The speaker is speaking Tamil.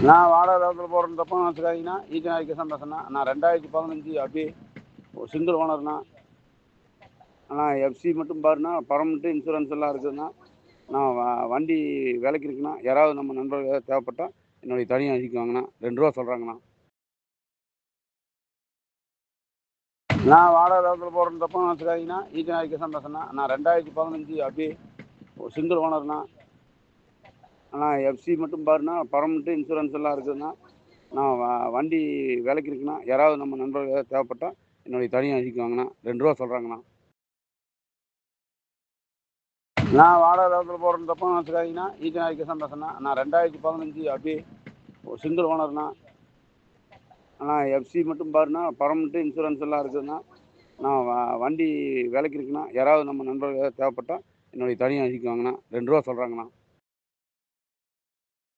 நான் வாடகை தளத்தில் போடுற தப்பா நினச்சிக்காதீங்கன்னா ஈக்கன் கிருஷ்ணன் பேசுகிறேன் நான் ரெண்டாயிரத்தி பதினஞ்சு அப்படி ஒரு சிங்கிள் ஓனர்ண்ணா ஆனால் எஃப்சி மட்டும் பாருண்ணா பர்மனெண்ட்டு இன்சூரன்ஸ் எல்லாம் இருக்குதுண்ணா. நான் வ- வண்டி விலைக்கு இருக்குண்ணா. யாராவது நம்ம நண்பர்கள் ஏதாவது தேவைப்பட்டால் என்னுடைய தனியாக அழிக்குவாங்கண்ணா ரெண்டு ரூபா சொல்கிறாங்கண்ணா நான் வாடகை தளத்தில் போடுற தப்பா நினச்சிக்காதீங்கன்னா ஈக்கன் கிருஷ்ணன் பேசுகிறேன் நான் ரெண்டாயிரத்தி பதினஞ்சு அப்படி ஒரு சிங்கிள் ஓனர்ண்ணா ஆனால் எஃப்சி மட்டும் பாருண்ணா பர்மனெண்ட்டு இன்சூரன்ஸ் எல்லாம் இருக்குதுன்னா நான் வ- வண்டி விலைக்கு இருக்குண்ணா யாராவது நம்ம நண்பர்கள் ஏதாவது தேவைப்பட்டால் என்னுடைய தனியாக அழிக்குவாங்கண்ணா ரெண்டு ரூபா சொல்கிறாங்கண்ணா நான் வாடகை தளத்தில் போடுற தப்பா வச்சுக்காதீங்கன்னா ஈக்கன் கிருஷ்ணன் பேசுகிறேன் நான் ரெண்டாயிரத்தி பதினஞ்சு அப்படியே ஒரு சிங்கிள் ஓனர்ண்ணா ஆனால் எஃப்சி மட்டும் பாருண்ணா பர்மனெண்ட்டு இன்சூரன்ஸ் எல்லாம் இருக்குதுன்னா நான் வண்டி விலைக்கு இருக்குண்ணா யாராவது நம்ம நண்பர்கள் ஏதாவது தேவைப்பட்டால் என்னுடைய தனியாக அழிக்குவாங்கண்ணா ரெண்டு ரூபா சொல்கிறாங்கண்ணா